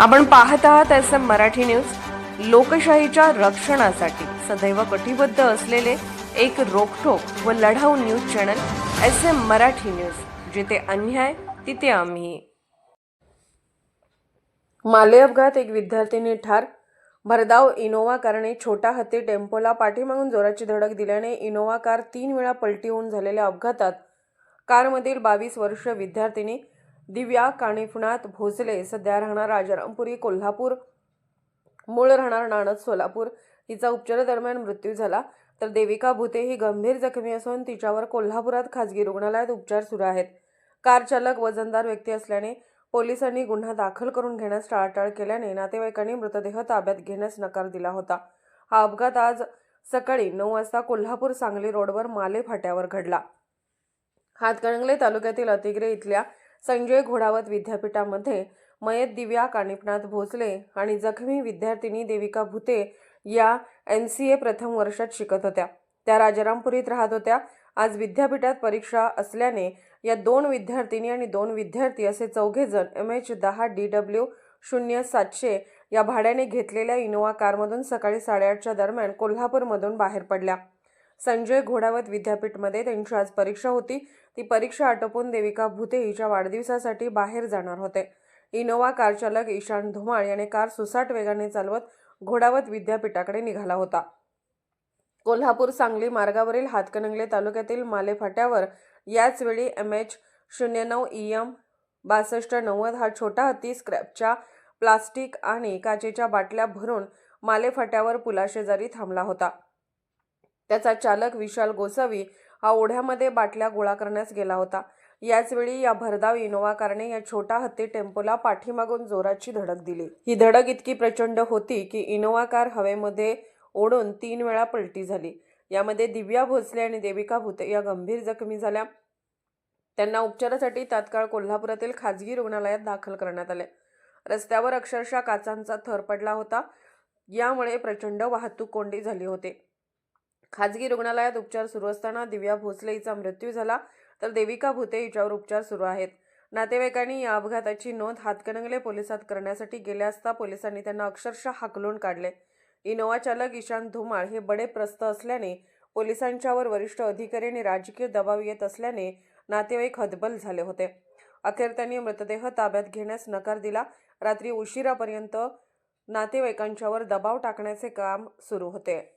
आपण पाहत आहात एस एम मराठी न्यूज. लोकशाहीच्या रक्षणासाठी सदैव कटिबद्ध असलेले एक रोखोक व लढाऊ news channel S M Marathi news. जिथे अन्याय तिथे आम्ही. माले अपघात एक विद्यार्थिनी ठार. भरधाव इनोवा कारने छोटा हत्ती टेम्पोला पाठीमागून जोराची धडक दिल्याने इनोवा कार तीन वेळा पलटी होऊन झालेल्या अपघातात. कारमधील बावीस वर्ष विद्यार्थिनी दिव्या काणिफनाथ भोसले सध्या राहणार राजारामपुरी कोल्हापूर. मूळ राहणार नाणद सोलापूर. हिचा उपचारादरम्यान मृत्यू झाला. तर देविका भुते ही गंभीर जखमी असून तिच्यावर कोल्हापुरात खासगी रुग्णालयात उपचार सुरू आहेत. कार चालक वजनदार व्यक्ती असल्याने पोलिसांनी गुन्हा दाखल करून घेण्यास टाळाटाळ केल्याने नातेवाईकांनी मृतदेह ताब्यात घेण्यास नकार दिला होता. हा अपघात आज सकाळी नऊ वाजता कोल्हापूर सांगली रोडवर माले फाट्यावर घडला. हातकणंगले तालुक्यातील अतिग्रे इथल्या संजय घोडावत विद्यापीठामध्ये मयत दिव्या कानिपनाथ भोसले आणि जखमी विद्यार्थिनी देविका भुते या एन सी ए प्रथम वर्षात शिकत होत्या. त्या राजारामपुरीत राहत होत्या. आज विद्यापीठात परीक्षा असल्याने या दोन विद्यार्थिनी आणि दोन विद्यार्थी असे चौघे जण एम एच दहा डी डब्ल्यू शून्य सातशे या भाड्याने घेतलेल्या इनोवा कारमधून सकाळी साडेआठच्या दरम्यान कोल्हापूरमधून बाहेर पडल्या. संजय घोडावत विद्यापीठमध्ये त्यांची आज परीक्षा होती. ती परीक्षा आटोपून देविका भुते हिच्या वाढदिवसासाठी बाहेर जाणार होते. इनोवा कारचालक ईशान धुमाळ याने कार सुसाट वेगाने चालवत घोडावत विद्यापीठाकडे निघाला होता. कोल्हापूर सांगली मार्गावरील हातकणंगले तालुक्यातील मालेफाट्यावर याचवेळी याच वेळी एम एच शून्य नऊ ई एम बासष्ट नव्वद हा छोटा हत्ती स्क्रॅपच्या प्लास्टिक आणि काचेच्या बाटल्या भरून मालेफाट्यावर पुलाशेजारी थांबला होता. त्याचा चालक विशाल गोसावी हा ओढ्यामध्ये बाटल्या गोळा करण्यास गेला होता. याचवेळी या भरधाव इनोवा कारने या छोटा हत्ती टेम्पोला पाठीमागून जोराची धडक दिली. ही धडक इतकी प्रचंड होती की इनोवा कार हवेमध्ये ओढून तीन वेळा पलटी झाली. यामध्ये दिव्या भोसले आणि देविका भुते या गंभीर जखमी झाल्या. त्यांना उपचारासाठी तात्काळ कोल्हापुरातील खाजगी रुग्णालयात दाखल करण्यात आले. रस्त्यावर अक्षरशः काचांचा थर पडला होता. यामुळे प्रचंड वाहतूक कोंडी झाली होती. खाजगी रुग्णालयात उपचार सुरू असताना दिव्या भोसले हिचा मृत्यू झाला तर देविका भुते हिच्यावर उपचार सुरू आहेत. नातेवाईकांनी या अपघाताची नोंद हातकणंगले पोलिसात करण्यासाठी गेले असता पोलिसांनी त्यांना अक्षरशः हाकलून काढले. इनोवा चालक ईशांत धुमाळ हे बडे प्रस्त असल्याने पोलिसांच्यावर वरिष्ठ अधिकारी आणि राजकीय दबाव येत असल्याने नातेवाईक हतबल झाले होते. अखेर त्यांनी मृतदेह ताब्यात घेण्यास नकार दिला. रात्री उशिरापर्यंत नातेवाईकांच्यावर दबाव टाकण्याचे काम सुरू होते.